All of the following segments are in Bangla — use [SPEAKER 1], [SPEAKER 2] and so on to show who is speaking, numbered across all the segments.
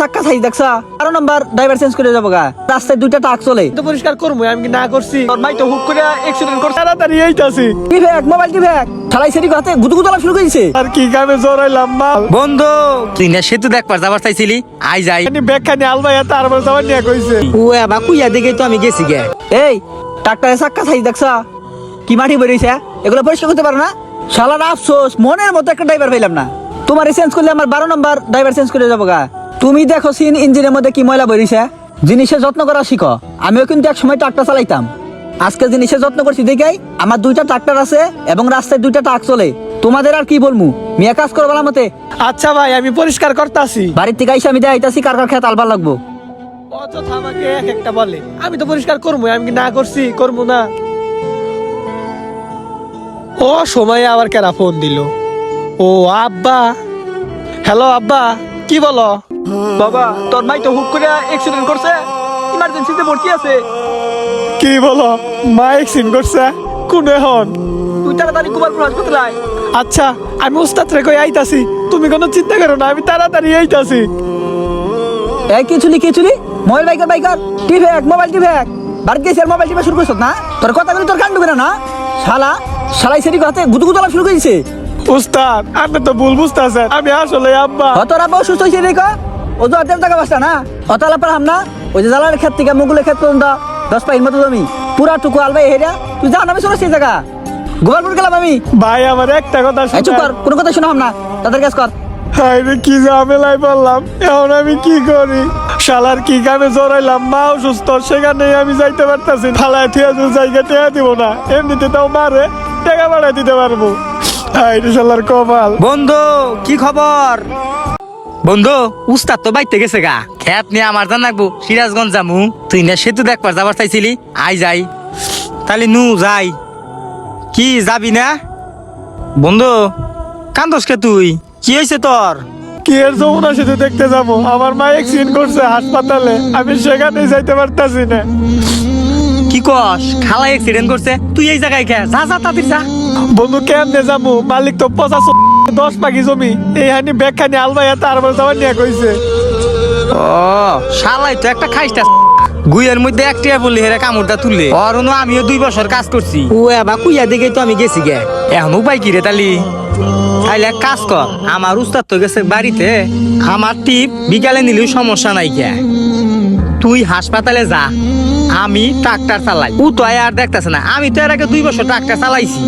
[SPEAKER 1] চাক্কা দেখছা? আরও নাম্বার ড্রাইভার চেঞ্জ করে যাব গা। রাস্তায় দুইটা ট্রাক চলে।
[SPEAKER 2] তো পরিষ্কার করব আমি না করছি? তোর মাই তো হুক করে অ্যাক্সিডেন্ট করছে। তাড়াতাড়ি এইতাছি।
[SPEAKER 1] কি ব্যাগ মোবাইল কি ব্যাগ ঠালাই সেটি হাতে গুদু গুদু শুরু করেছে।
[SPEAKER 2] আর কি কামে
[SPEAKER 3] বন্ধু তুই না সেতু দেখবার যাবার চাইছিলি? আই যাই।
[SPEAKER 2] ব্যাগখানি তারপর নিয়ে কইছে।
[SPEAKER 3] ও এবার কুইয়া দিকে তো আমি গেছি গে।
[SPEAKER 1] এই ট্রাক্টরে চাক্কা থাই দেখছা? কি মাটি বেরিয়েছে এগুলো পরিষ্কার করতে পারো না? শালার আফসোস মনের মতো একটা ড্রাইভার পাইলাম না। তোমার চেঞ্জ করলে আমার বারো নম্বর ড্রাইভার চেঞ্জ করে যাব গা। তুমি দেখো সিন ইঞ্জিনের মধ্যে কি ময়লা বেরিয়েছে। জিনিসের যত্ন করা শিখো। আমিও কিন্তু এক সময় ট্রাক্টর চালাইতাম। আজকে জিনিসের যত্ন করছি দেখাই আমার দুইটা ট্রাক্টর আছে এবং রাস্তায় দুইটা ট্রাক চলে। তোমাদের আর কি বলমু? মিয়া কাজ করো বলা মতে।
[SPEAKER 2] আচ্ছা ভাই আমি পরিষ্কার করতাছি।
[SPEAKER 1] বাড়ির থেকে আইসা আমি দেখাইতাছি কার কার খেয়ে আলবার লাগবো।
[SPEAKER 2] অযথা আমাকে এক একটা বলে। আমি তো পরিষ্কার করব আমি কি না করছি করব না। ও সময় আবার কেরা ফোন দিল? ও আব্বা। হ্যালো আব্বা কি বলো?
[SPEAKER 1] বাবা তোর মাই তো হুক করে অ্যাক্সিডেন্ট করছে। ইমার্জেন্সিতে ভর্তি আছে।
[SPEAKER 2] কি বলো? মা এক্সিন করছে? কোন এখন?
[SPEAKER 1] তুই তাড়াতাড়ি গোপালপুর হাসপাতালে
[SPEAKER 2] আচ্ছা আমি উস্তাদ রে কই আইতাছি। তুমি কোনো চিন্তা করো না আমি তাড়াতাড়ি আইতাছি।
[SPEAKER 1] এই কি চুলি কি চুলি মোবাইল বাইকার বাইকার। টিভি এক মোবাইল টিভি এক। বাড়িতে গেছি আর মোবাইল টিভি শুরু করছত না তোর কথা বলি তোর কান ঢুকে না? না শালা শালাই সেটি কথা গুদু গুদু শুরু করেছে।
[SPEAKER 2] উস্তাদ আপনি তো ভুল বুঝতেছেন। আমি আসলে আব্বা।
[SPEAKER 1] তোরা বউ সুস্থ হয়েছে রেখো ও তো আটের টাকা বাসটা না? অতালা পার হাম না? ওই যে জ্বালার ক্ষেত থেকে মুগুলের ক্ষেত পর্যন্ত দশ পাইন মতো জমি। পুরা টুকু আলবাই হেরা তুই যা নামে চলো সেই জায়গা। গোপালপুর গেলাম আমি।
[SPEAKER 2] ভাই আমার একটা কথা
[SPEAKER 1] এই চুপ কর কোনো কথা শোনা হাম না। তাদের কাজ কর।
[SPEAKER 2] হাই রে কি ঝামেলায় পড়লাম এখন আমি কি করি? শালার কি কামে জড়াইলাম মা অসুস্থ সেখানে আমি যাইতে পারতাছি ফালায় থিয়া যে জায়গা টেয়া দিব না এমনিতে তাও মারে টাকা বাড়াই দিতে পারব। হাই রে শালার কপাল।
[SPEAKER 3] বন্ধু কি খবর? বন্ধু উস্তাদ তো বাইতে গেছে গা। খেত নিয়ে আমার জান লাগবো সিরাজগঞ্জ জামু তুই না সেতু দেখবার যাবার চাইছিলি আই যাই। তাহলে নু যাই। কি যাবি না? বন্ধু কান্দস কে তুই? কি হয়েছে তোর?
[SPEAKER 2] কি এর যমুনা সেতু দেখতে যাব? আমার মা এক্সিডেন্ট করছে হাসপাতালে। আমি সেখানে যাইতে পারতাছি না।
[SPEAKER 3] কি কস? খালা অ্যাক্সিডেন্ট করছে? তুই এই জায়গায় খে যা যা তাদের যা।
[SPEAKER 2] বন্ধু কেমনে যাব? মালিক তো পঁচাশ দশ পাখি জমি এই হানি ব্যাগখানি আলবাইয়া তারপর যাওয়ার নিয়ে কইছে।
[SPEAKER 3] ও শালাই তো একটা খাইস্টা গুইয়ের মধ্যে একটিয়া বললি হেরে কামড়টা তুললে। অরুণ আমিও দুই বছর কাজ করছি। ও এবার কুইয়া দিকে তো আমি গেছি গে। এখন উপায় কি রে তালি? তাইলে এক কাজ কর আমার উস্তাদ তো গেছে বাড়িতে। আমার টিপ বিকালে নিলেও সমস্যা নাই কে তুই হাসপাতালে যা। আমি ট্রাক্টর চালাই। ও তো আর দেখতেছে না। আমি তো এর আগে দুই বছর ট্রাক্টর চালাইছি।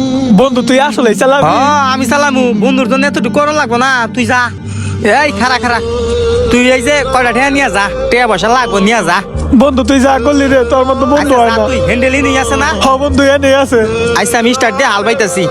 [SPEAKER 2] বন্ধু তুই আসলে চালাবি।
[SPEAKER 3] আমি চালামু। বন্ধুর জন্য এতটুকু করো লাগবো না। তুই যা। এই খারা খারা তুই এই যে কয়টা ঠেয়া নিয়ে যা। টেয়া পয়সা লাগবো নিয়ে যা।
[SPEAKER 2] বন্ধু তুই যা করলি রে তোর মতো বন্ধু
[SPEAKER 3] আচ্ছা,
[SPEAKER 2] হয় না।
[SPEAKER 3] তুই হ্যান্ডেলই নিয়ে আসে না?
[SPEAKER 2] হ বন্ধু এনে আছে।
[SPEAKER 3] আইসা আমি স্টার্ট দিয়ে হাল বাইতাছি